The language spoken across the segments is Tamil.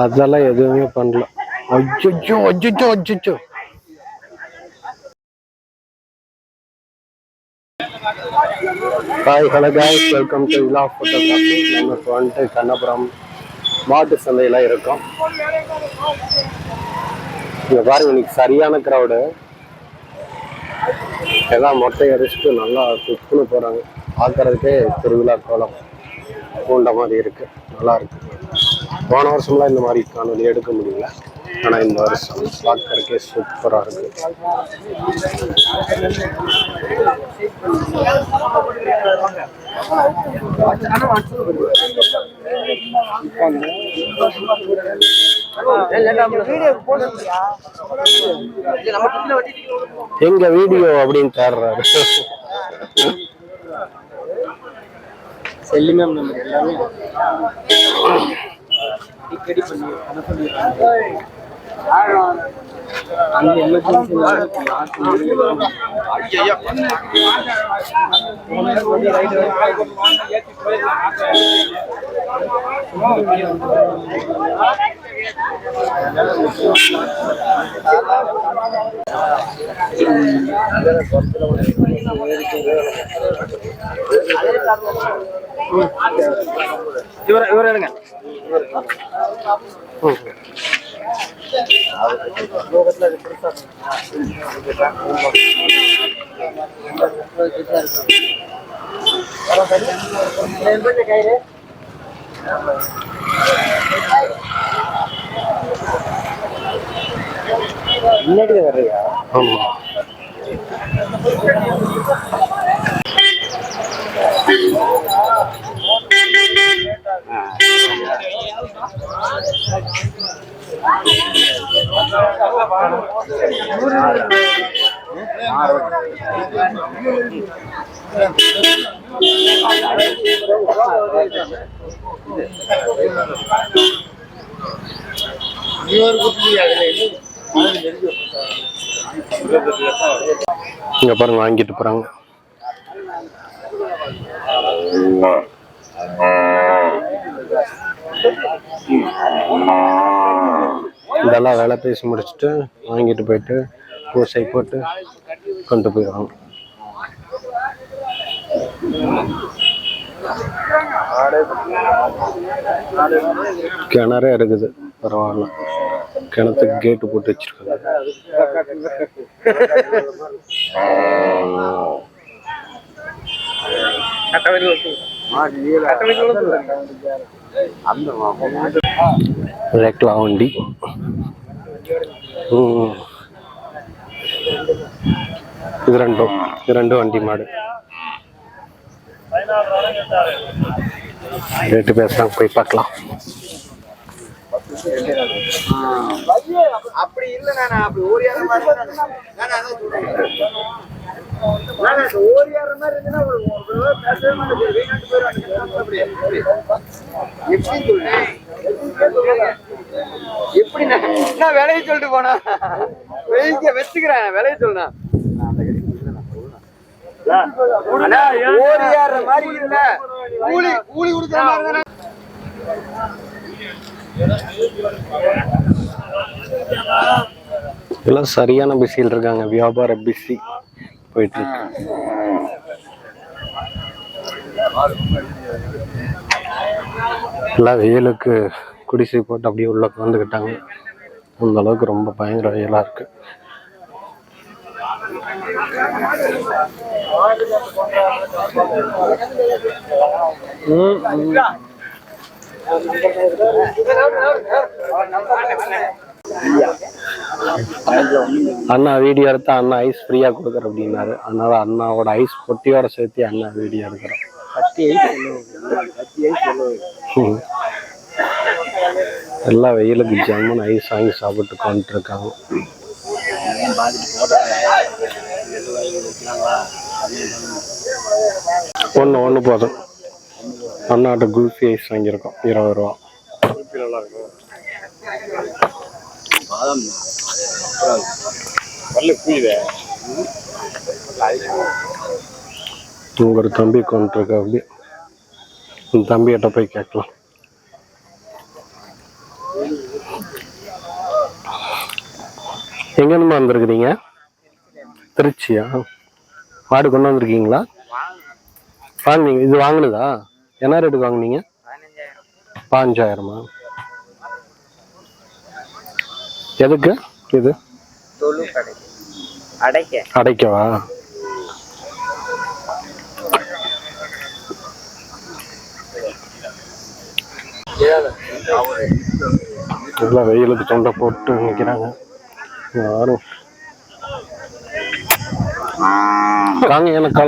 அதெல்லாம் எதுவுமே பண்ணல. அச்சோ அச்சோ அச்சோ hi hello guys. Welcome to விழா ஃபோட்டோகிராஃபி நம்ம இப்போ வந்துட்டு கண்ணபுரம் மாட்டு சந்தையில் இருக்கோம். இங்கே பாருங்க இன்னைக்கு சரியான க்ரௌடு எல்லாம் மொட்டை அடிச்சுட்டு நல்லா குக்குன்னு போகிறாங்க பார்க்குறதுக்கே திருவிழா கோலம். பூண்ட மாதிரி இருக்குது நல்லா இருக்குது போன வருஷம்லாம் இந்த மாதிரி காணொலி எடுக்க முடியல. ஆனால் இந்த வருஷம் பார்க்கறதுக்கே சூப்பராக இருக்கு. எங்க வீடியோ அப்படின்னு தேடுறாரு. செல்லி மேம் எல்லாமே அடிக்கடி பண்ணி பண்ண சொல்லிடுறாங்க அந்த எமர்ஜென்சி இவர இவர எடுங்க. முன்னாடி வர்றியா? ஆமா. இங்க பாருங்க வாங்கிட்டு போறாங்க. இதெல்லாம் வேலை பேசி முடிச்சுட்டு வாங்கிட்டு போயிட்டு பூசை போட்டு கொண்டு போயிடுவாங்க. கிணறே இருக்குது. பரவாயில்ல. கிணத்துக்கு கேட்டு போட்டு வச்சிருக்காங்க. ரெக்லா வண்டி. ம். இது ரெண்டும். இது ரெண்டும் வண்டி மாடு. ரேட்டு பேசலாம் போய் பார்க்கலாம். அப்படி இல்ல நான் அப்படி ஓரியார மாதிரி நான் அதான் சொல்றேன் ஓரியார மாதிரி ஒரு பேசவே மாட்டேன் வீணாட்டு எப்படி சொல்றேன் எப்படி நான் விலையை சொல்லிட்டு போனா? வெயிக்க வச்சுக்கிறேன் விலையை சொன்னேன் ஓரியார மாதிரி இல்ல. கூலி கூலி கொடுக்குற மாதிரி தானே? இதெல்லாம் சரியான பிஸியில் இருக்காங்க. வியாபார பிஸி போயிட்டு இருக்கு எல்லாம் வெயிலுக்கு குடிசை போட்டு அப்படியே உள்ள வந்துக்கிட்டாங்க அந்த அளவுக்கு ரொம்ப பயங்கர வெயிலா இருக்கு. அண்ணா வீடியோ எடுத்தா அண்ணா ஐஸ் ஃப்ரீயா கொடுக்குற அப்படின்னாரு. அதனால அண்ணாவோட ஐஸ் பொட்டியோட சேர்த்து அண்ணா வீடியோ எடுக்கிறோம். எல்லாம் வெயிலுக்கு ஜம்முன்னு ஐஸ் வாங்கி சாப்பிட்டு கொண்டு இருக்காங்க. ஒன்று ஒன்று போதும். அண்ணாட்ட குல்ஃபி ஐஸ் வாங்கியிருக்கோம். இருபது ரூபா. இங்க ஒரு தம்பி கொண்டிருக்க அப்படி. இந்த தம்பிகிட்ட போய் கேட்கலாம். எங்க இருந்து வந்திருக்கிறீங்க? திருச்சியா? மாடு கொண்டு வந்திருக்கீங்களா? வாங்கினீங்க. இது வாங்கினதா? என்ன ரேட்டுக்கு வாங்குனீங்க? பாஞ்சாயிரமா எதுக்கு? இது? அடைக்கவா? நல்லா வெயிலுக்கு தொண்டை போட்டு நிற்கிறாங்க யாரும்? காங்க எனக்கு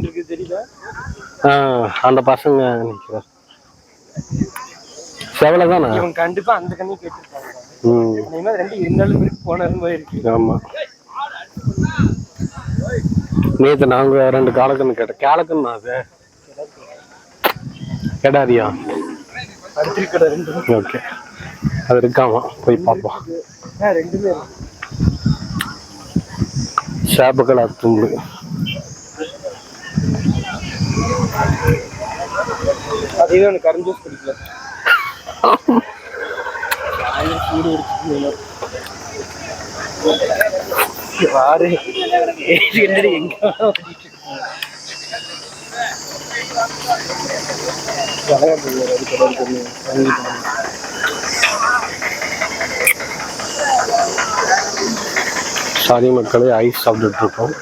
இருக்கு தெரியல அந்த பசங்க நிற்கிற செவலை தானே? இவன் கண்டிப்பா அந்த கண்ணி கேட்டிருப்பாங்க ம். ரெண்டு இருந்தாலும் இருக்கு போனாலும் போயிருக்கு ஆமா. நேத்து நாங்க ரெண்டு காலக்கன்னு கேட்டோம் கேலக்கன்னு அது? கேடாதியா ஓகே. அது இருக்காமா? போய் பார்ப்போம். ரெண்டுமே இருக்கு. சேப்பக்கள் அத்தும்பு அதுவே எனக்கு கரண்ட் ஜூஸ் குடிக்கல ஆயிரம் சூடு குடிச்சிட்டு வாரு ஏய், என்னடி எங்க வேணா ஓடிட்டு இருக்கு. அழகா போகுது, அது கடல் தண்ணி, தண்ணி தண்ணி. சாதி மக்களே ஐஸ் சாப்பிட்டுட்டு இருக்கோம்.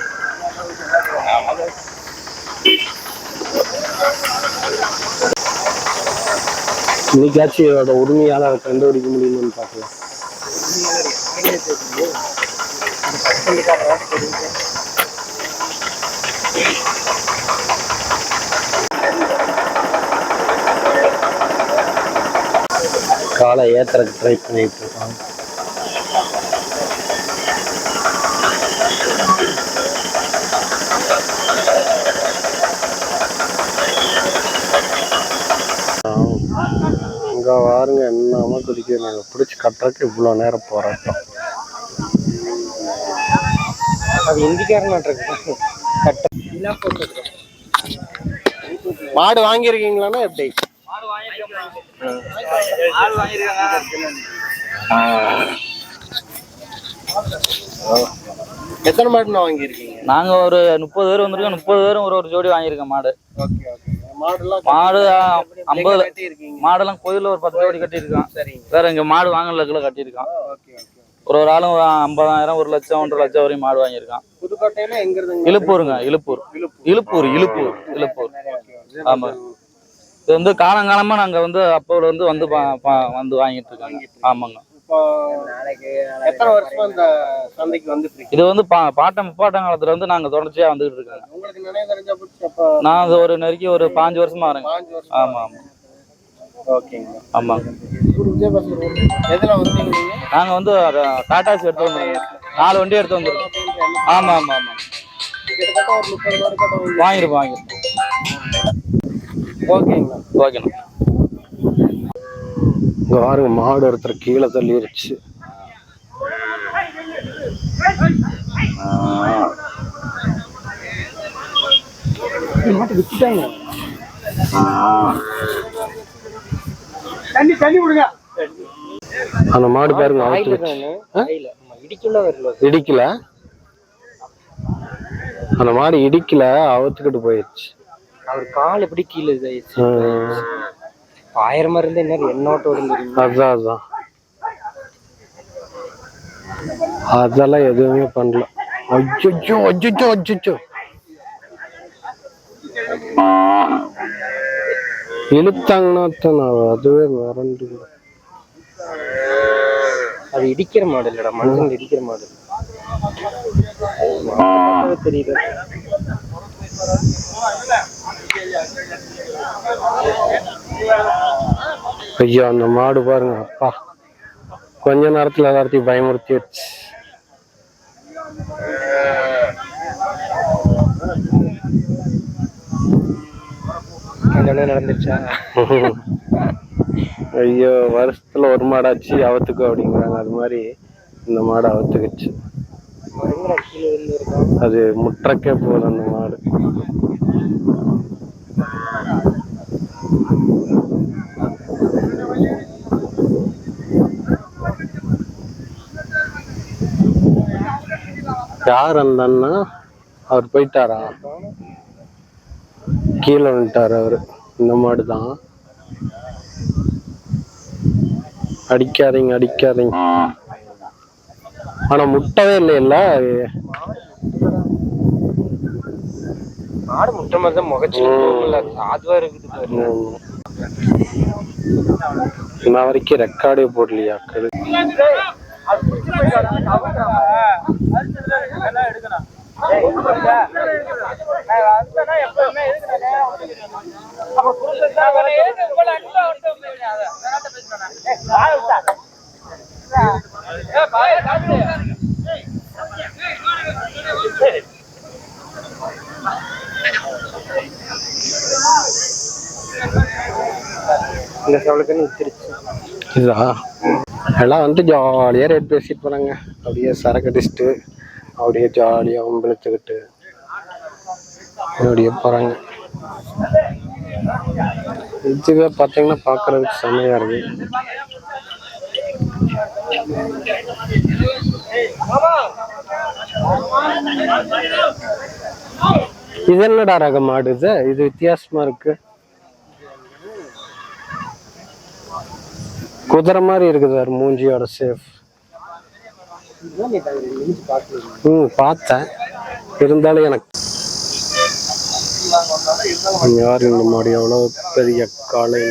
இன்னைக்காச்சும் இதோட உரிமையாளரை கண்டுபிடிக்க முடியுமான்னு பார்க்கலாம். காலை ஏத்துறதுக்கு ட்ரை பண்ணிட்டு இருக்கோம். இங்க பாருங்க என்னமா குதிக்க நாங்க பிடிச்சி கட்டுறதுக்கு இவ்வளவு நேரம் போராட்டம். அது போட்டுருக்கோம் மாடு வாங்கியிருக்கீங்களாண்ணா எப்படி? எத்தனை மாடுண்ணா வாங்கியிருக்கீங்க? நாங்க ஒரு முப்பது பேர் வந்திருக்கோம். முப்பது பேரும் ஒரு ஒரு ஜோடி வாங்கியிருக்கோம் மாடு. Okay okay. மாடு ஐம்பது மாடெல்லாம் கோயில்ல ஒரு பத்து ஜோடி கட்டியிருக்கான். வேற இங்க மாடு வாங்கல கட்டியிருக்கான். ஒரு ஒரு ஆளும் ஒரு ஐம்பதாயிரம் ஒரு லட்சம் ஒன்றரை லட்சம் வரையும் மாடு வாங்கியிருக்கான். புதுக்கோட்டையில எங்க இழுப்பூருங்க இழுப்பூர். இழுப்பூர். இழுப்பூர் இழுப்பூர். ஆமா. இது வந்து காலங்காலமா நாங்க வந்து அப்போல வந்து வந்து வந்து வாங்கிட்டு இருக்காங்க. ஆமாங்க. இப்போ எத்தனை வருஷமா இந்த சந்தைக்கு வந்துட்டு இது வந்து பா பாட்டம் முப்பாட்டம் காலத்துல வந்து நாங்க தொடர்ச்சியா வந்துகிட்டு இருக்காங்க. உங்களுக்கு நினைவு தெரிஞ்ச அப்போ நான் அது ஒரு நெருக்கி ஒரு பாஞ்சு வருஷமா வரேங்க. பாஞ்சு வருஷம் ஆமா ஆமா. ஓகேங்க. ஆமாங்க எதுல வந்தீங்க நீங்க? நாங்க வந்து டாடாஸ் எடுத்து வந்துருக்கோம் நாலு வண்டி எடுத்து வந்துருக்கோம். ஆமா ஆமா ஆமா. கிட்டத்தட்ட ஒரு முப்பது மாடு கிட்ட வாங்கி வாங்கிருப்போம் வாங்கிருப்போம். ஓகேங்களா ஓகேண்ணா. இங்க பாருங்க மாடு ஒருத்தர் கீழே தள்ளிருச்சு. மாட்டு வித்துட்டாங்க. தண்ணி தண்ணி விடுங்க. அந்த மாடு பாருங்க இடிக்கல அந்த மாடு இடிக்கல அவுத்துக்கிட்டு போயிடுச்சு அவர் கால் எப்படி கீழே இதாயிடுச்சு. ஆயிரமா இருந்தா என்ன எண்ணோட்டோட தெரியும்? அதான் அதான். அதெல்லாம் எதுவுமே பண்ணல. அச்சோ அச்சோ அச்சோ இழுத்தாங்கன்னா தான் அதுவே மிரண்டு அது இடிக்கிற மாடு இல்லடா மனுஷன் இடிக்கிற மாடு தெரியுது ஐயோ அந்த மாடு பாருங்க அப்பா. கொஞ்ச நேரத்துல எல்லாத்தையும் பயமுறுத்திடுச்சு நடந்துச்சா ஐயோ வருஷத்துல ஒரு மாடாச்சு அவத்துக்கும் அப்படிங்கிறாங்க. அது மாதிரி இந்த மாடு அவத்துக்குச்சு. அது முற்றக்கே போகுது அந்த மாடு. யார் அந்த அண்ணா? அவர் போயிட்டாரா? கீழே வந்துட்டார் அவர். இந்த மாடு தான். அடிக்காதீங்க அடிக்காதீங்க. ஆனா முட்டவே இல்லைல்ல? மாடு முட்டை மாதிரி தான் முகச்சு அதுவா இருக்குது இன்ன வரைக்கும் ரெக்கார்டே போடலையா? கரு இந்த சவளுக்குன்னு வித்துருச்சு இதா? எல்லாம் வந்து ஜாலியாக ரேட் பேசிட்டு போனாங்க அப்படியே சரக்கு அடிச்சுட்டு அப்படியே ஜாலியாக உம்பளிச்சுக்கிட்டு அப்படியே போகிறாங்க இதுவே பார்த்தீங்கன்னா பார்க்குறதுக்கு செம்மையாக இருக்கு. இது என்னடா ரக மாடு இது? இது வித்தியாசமா இருக்கு. குதிரை மாதிரி இருக்குது சார் மூஞ்சியோட சேஃப் ம் பார்த்தேன். இருந்தாலும் எனக்கு யார் இந்த மாடி எவ்வளோ பெரிய காலை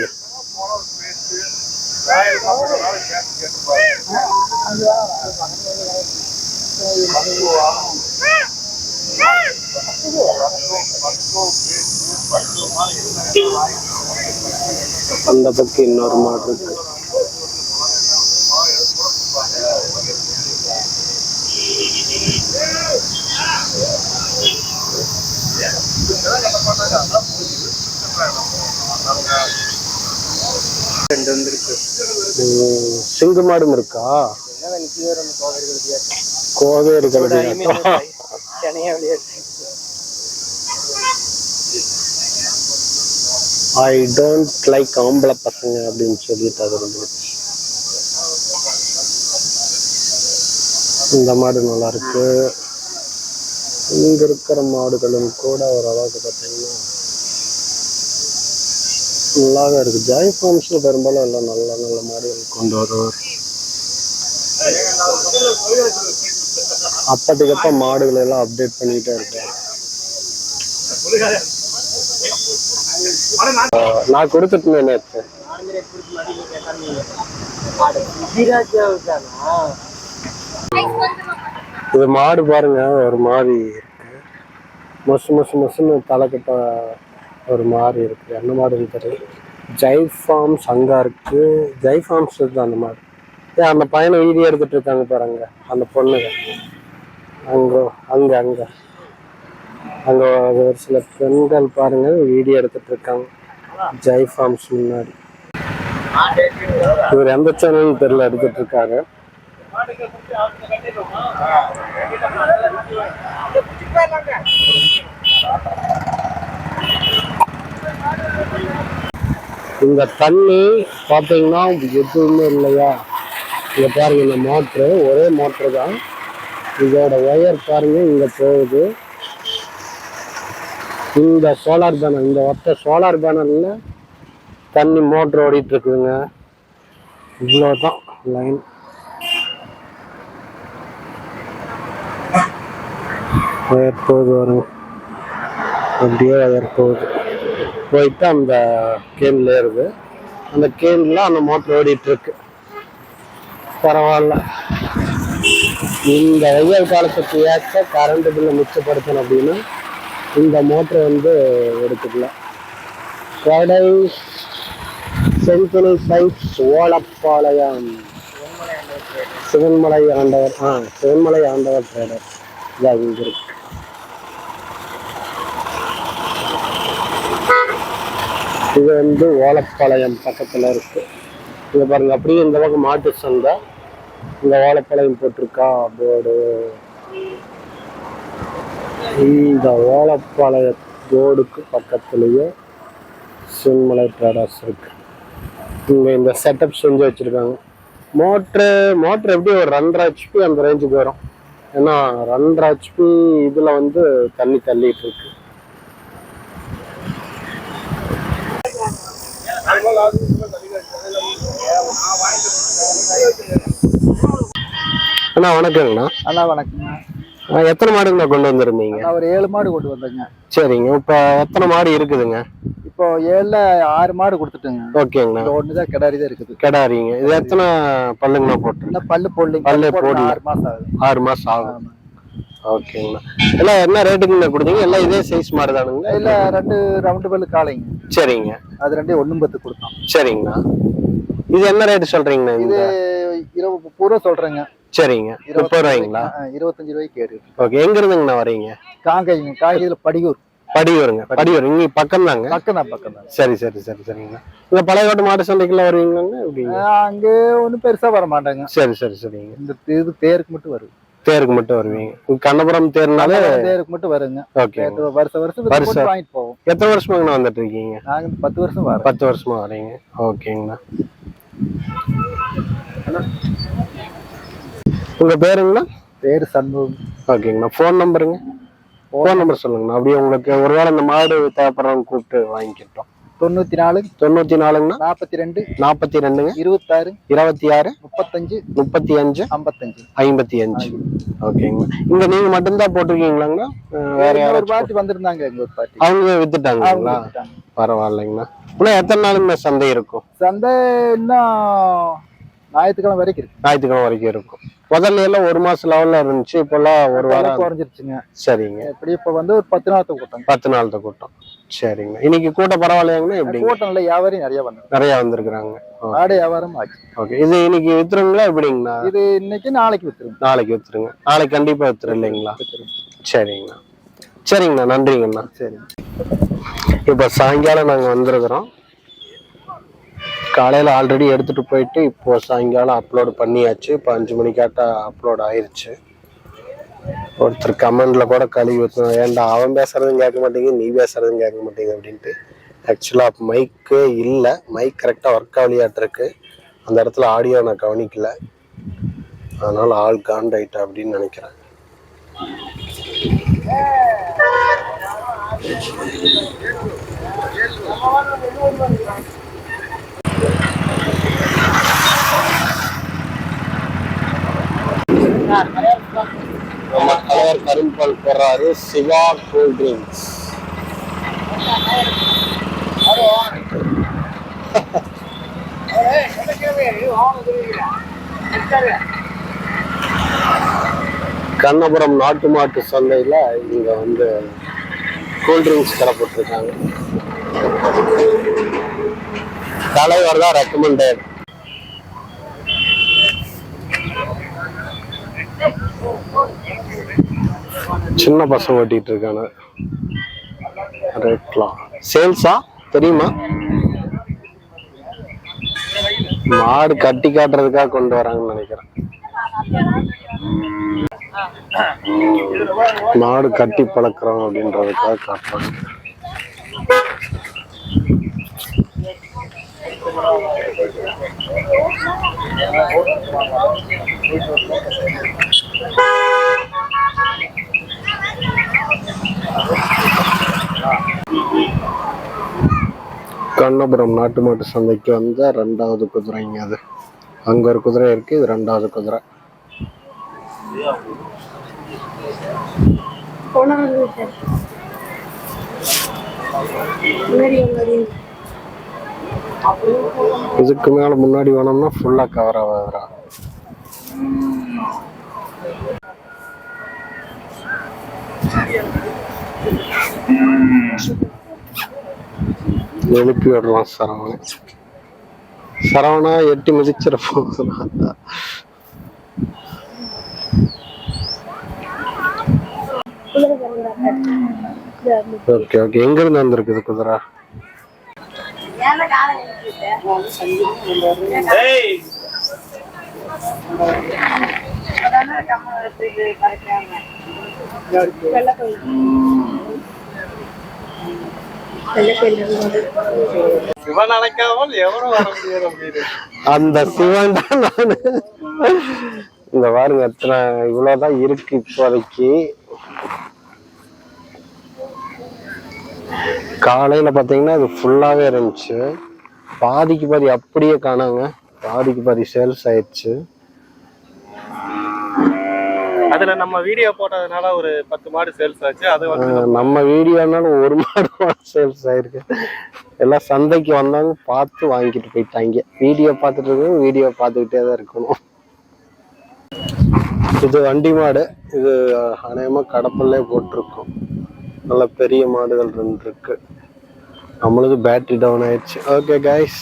அந்த பக்கம் இன்னொரு மாடு இருக்கு. ரெண்டு வந்துருக்கு. சிந்து மாடும் இருக்கா? கோவே இருக்கிறது ஐ டோன்ட் லைக் ஆம்பளை பசங்க அப்படின்னு சொல்லிட்டு அது இருந்துச்சு இந்த மாடு நல்லா இருக்கு. இங்க இருக்கிற மாடுகளும் கூட ஓரளவுக்கு பார்த்தீங்கன்னா நல்லாவே இருக்கு. ஜாய் ஃபார்ம்ஸில் பெரும்பாலும் எல்லாம் நல்ல நல்ல மாடுகள் கொண்டு வருவார். அப்பத்துக்கப்ப மாடுகளை எல்லாம் அப்டேட் பண்ணிக்கிட்டே இருக்கேன் நான் கொடுத்துட்டேன் நேற்று இது மாடு பாருங்க ஒரு மாதிரி இருக்கு. மொசு மொசு மொசுன்னு தலைக்கிட்ட ஒரு மாதிரி இருக்கு. என்ன மாதிரி தெரியும் ஜெய் ஃபார்ம்ஸ் அங்கே இருக்கு ஜெய் ஃபார்ம்ஸ் இருக்குது அந்த மாதிரி. ஏன் அந்த பையனை வீடியோ எடுத்துட்டு இருக்காங்க பாருங்க. அந்த பொண்ணுங்க அங்கே அங்கே அங்கே. அங்கே ஒரு சில பெண்கள் பாருங்க வீடியோ எடுத்துட்டு இருக்காங்க. ஜெய் ஃபார்ம்ஸ் முன்னாடி. இவர் எந்த சேனல்னு தெரியல எடுத்துட்டு இருக்காரு. இந்த தண்ணி பார்த்தீங்கன்னா எதுவுமே இல்லையா? இங்கே பாருங்க இந்த மோட்ரு. ஒரே மோட்ரு தான். இதோட ஒயர் பாருங்க இங்கே போகுது. இந்த சோலார் பேனல் இந்த ஒத்த சோலார் பேனரில் தண்ணி மோட்ரு ஓடிட்டு இருக்குதுங்க இவ்வளோதான் லைன் ஒயர் போகுது வரும் அப்படியே ஒயர் போகுது. போயிட்டு அந்த கேன்ல ஏறுது. அந்த கேன்ல அந்த மோட்டர் ஓடிட்டு இருக்கு பரவாயில்ல. இந்த வெயில் காலத்துக்கு ஏற்ற கரண்ட் பில்லை மிச்சப்படுத்தணும் அப்படின்னா இந்த மோட்டர் வந்து எடுத்துக்கலாம் கடை செந்தில் சைட்ஸ் ஓலப்பாளையம். சிவன்மலை ஆண்டவர் ஆ சிவன்மலை ஆண்டவர் ட்ரேடர் இதாக இங்கே இருக்கு. இது வந்து ஓலப்பாளையம் பக்கத்தில் இருக்கு. இங்கே பாருங்க அப்படியே இந்த பக்கம் மாட்டு சந்தை. இந்த ஓலப்பாளையம் போட்டிருக்கா போர்டு. இந்த ஓலப்பாளைய போர்டுக்கு பக்கத்துலேயே சின்மலை ட்ரேடர்ஸ் இருக்கு. இங்கே இந்த செட்டப் செஞ்சு வச்சுருக்காங்க. மோட்ரு மோட்ரு எப்படி ஒரு ரெண்டரை ஹெச்பி அந்த ரேஞ்சுக்கு வரும். ஏன்னா ரெண்டரை ஹெச்பி இதில் வந்து தண்ணி தள்ளிட்டு இருக்கு. அண்ணா வணக்கங்கண்ணா. அண்ணா வணக்கங்க ஆ, எத்தனை மாடுங்கண்ணா கொண்டு வந்திருந்தீங்க? ஒரு ஏழு மாடு கொண்டு வந்தேங்க. சரிங்க. இப்போ எத்தனை மாடு இருக்குதுங்க? இப்போ ஏழுல ஆறு மாடு கொடுத்துட்டுங்க. ஓகேங்கண்ணா. ஒன்று தான் கிடாரி தான் இருக்குது. கிடாரிங்க. இது எத்தனை பல்லுங்கண்ணா போட்டு பல்லு போடலிங்க பல்லு போடல. ஆறு மாசம் ஆகுது. ஆறு மாசம் ஆகும் ஓகேங்கண்ணா. எல்லாம் என்ன ரேட்டுக்குண்ணா கொடுத்தீங்க? எல்லாம் இதே சைஸ் மாதிரி தானுங்களா இல்ல ரெண்டு ரவுண்டு பல்லு காலைங்க சரிங்க. அது ரெண்டே ஒண்ணும் பத்து கொடுத்தோம். சரிங்கண்ணா. இது என்ன ரேட்டு சொல்றீங்கண்ணா இது இருபது முப்பது ரூபா சொல்றேங்க. சரிங்க. முப்பது ரூபாய்ங்களா? இருபத்தஞ்சு ரூபாய்க்கு ஏறி ஓகே எங்க இருந்துங்கண்ணா வரீங்க? காங்கைங்க காய்கறியில் படியூர். படியூருங்க. படியூர். இங்க பக்கம் தாங்க பக்கம் தான் பக்கம் தான் சரி சரி சரி சரிங்கண்ணா. இந்த பழையகோட்டை மாட்டு சந்தைக்குள்ள வருவீங்களாங்க அங்க ஒன்றும் பெருசா வர மாட்டாங்க சரி சரி சரிங்க. இந்த இது தேருக்கு மட்டும் வருது. தேருக்கு மட்டும் வருவீங்க. கண்ணபுரம் தேர்னால தேருக்கு மட்டும் வருங்க. ஓகே. வருஷம் வருஷம். வருஷம். வாங்கிட்டு போவோம். எத்தனை வருஷமாங்கண்ணா வந்துட்டு இருக்கீங்க? நாங்க இந்த பத்து வருஷம் வரோம். பத்து வருஷமா வரீங்க. ஓகேங்கண்ணா. உங்க பேருங்கண்ணா? பேரு சண்முகம். ஓகேங்கண்ணா. ஃபோன் நம்பருங்க ஃபோன் நம்பர் சொல்லுங்கண்ணா. அப்படியே உங்களுக்கு ஒருவேளை இந்த மாடு தேவைப்படுறவங்க கூப்பிட்டு வாங்கிக்கிட்டோம். தொண்ணூத்தி நாலு தொண்ணூத்தி நாலுங்கண்ணா நாற்பத்தி ரெண்டு நாற்பத்தி ரெண்டுங்க இருபத்தாறு இருபத்தி ஆறு முப்பத்தஞ்சு முப்பத்தி அஞ்சு ஐம்பத்தஞ்சு. ஐம்பத்தி அஞ்சு ஓகேங்கண்ணா. இங்க நீங்க மட்டும்தான் போட்டிருக்கீங்களாங்கண்ணா? வேற யாராச்சும் பாட்டி வந்திருந்தாங்க எங்க ஒரு பாட்டி அவங்க வித்துட்டாங்களா? வித்துட்டாங்க. பரவாயில்லைங்கண்ணா. இன்னும் எத்தனை நாளுங்கண்ணா சந்தை இருக்கும்? சந்தை இன்னும் ஞாயிற்றுக்கிழமை வரைக்கும் இருக்கு. ஞாயிற்றுக்கிழமை வரைக்கும் இருக்கும். முதல்ல எல்லாம் ஒரு மாசம் லெவல்ல இருந்துச்சு இப்பெல்லாம் ஒரு வாரம் குறைஞ்சிருச்சுங்க. சரிங்க. எப்படி இப்ப வந்து ஒரு பத்து நாளத்தை கூட்டம் பத்து நாள் தான் கூட்டம் சரிங்கண்ணா இன்னைக்கு கூட்டம் பரவாயில்லையாங்கண்ணா? எப்படிங்க கூட்டம் இல்லை வியாபாரம் நிறைய வந்து நிறைய வந்திருக்கிறாங்க. ஆடு வியாபாரம் ஆச்சு. ஓகே இது இன்னைக்கு வித்துருங்களா எப்படிங்கண்ணா? இது இன்னைக்கு நாளைக்கு வித்துருங்க. நாளைக்கு வித்துருங்க. நாளைக்கு கண்டிப்பா வித்துரு இல்லைங்களா சரிங்கண்ணா. சரிங்கண்ணா நன்றிங்கண்ணா. சரி. இப்போ சாயங்காலம் நாங்கள் வந்திருக்கிறோம். காலையில் ஆல்ரெடி எடுத்துட்டு போயிட்டு இப்போ சாயங்காலம் அப்லோட் பண்ணியாச்சு. இப்போ அஞ்சு மணிக்காட்ட அப்லோட் ஆயிருச்சு. ஒருத்தர் கமெண்ட்ல கூட கழுவி ஊற்றணும் ஏன்டா அவன் பேசுறதும் கேட்க மாட்டேங்குது நீ பேசுறதும் கேட்க மாட்டேங்குது அப்படின்ட்டு. ஆக்சுவலாக மைக்கே இல்லை. மைக் கரெக்டாக ஒர்க் ஆகலையாட்டிருக்கு அந்த இடத்துல ஆடியோ நான் கவனிக்கல. அதனால ஆள் காண்டாயிட்டா அப்படின்னு நினைக்கிறேன். Yeah. தலைவர் கரும்பால் போடுறாரு சிவா கூல் ட்ரிங்க்ஸ். கண்ணபுரம் நாட்டு மாட்டு சந்தையில இங்க வந்து கூல்ட்ரிங்க்ஸ் கடை போட்டிருக்காங்க தலைவர் தான் ரெக்கமெண்டட் சின்ன பசங்க ஓட்டிட்டு இருக்காங்க ரேட்லாம் சேல்ஸா தெரியுமா? மாடு கட்டி காட்டுறதுக்காக கொண்டு வராங்கன்னு நினைக்கிறேன். மாடு கட்டி பழக்கிறோம் அப்படின்றதுக்காக காட்டுறாங்க. கண்ணபுரம் நாட்டு மாட்டு சந்தைக்கு வந்த ரெண்டாவது குதிரைங்க அது. அங்க ஒரு குதிரை இருக்கு இது ரெண்டாவது குதிரை. இதுக்கு மேல முன்னாடி வேணும்னா ஃபுல்லா கவர் ஆகுதுடா எழுப்பி விடலாம் சரவணை சரவணா எட்டி பிறந்தாங்க ஓகே ஓகே. எங்க இருந்து வந்திருக்குது குதிரை? இவன் நினைக்காமல் எவரும் வர முடியாது அப்படின்னு. அந்த சிவன் தான் நானு. இந்த பாருங்க எத்தனை இவ்வளவுதான் இருக்கு இப்போதைக்கு. காலையில பாத்தீங்கன்னா இது ஃபுல்லாவே இருந்துச்சு. பாதிக்கு பாதி அப்படியே காணாங்க. பாதிக்கு பாதி சேல்ஸ் ஆயிடுச்சு. அதுல நம்ம வீடியோ போட்டதுனால ஒரு பத்து மாடு சேல்ஸ் ஆச்சு. அது வந்து நம்ம வீடியோனாலும் ஒரு மாடு சேல்ஸ் ஆயிருக்கு. எல்லாம் சந்தைக்கு வந்தாங்க பார்த்து வாங்கிட்டு போயிட்டாங்க. வீடியோ பார்த்துட்டு இருக்கணும் வீடியோ பார்த்துக்கிட்டே தான் இருக்கணும். இது வண்டி மாடு. இது அநேகமா கடப்பல்லே போட்டிருக்கோம். நல்ல பெரிய மாடுகள் ரெண்டு இருக்கு நம்மளுக்கு பேட்டரி டவுன் ஆயிடுச்சு. ஓகே கைஸ்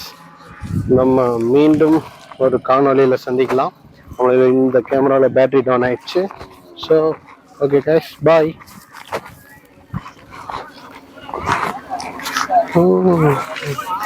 நம்ம மீண்டும் ஒரு காணொளியில சந்திக்கலாம். நம்மளுக்கு இந்த கேமராவில் பேட்டரி டவுன் ஆயிடுச்சு. ஸோ ஓகே கைஸ் பாய் ஓ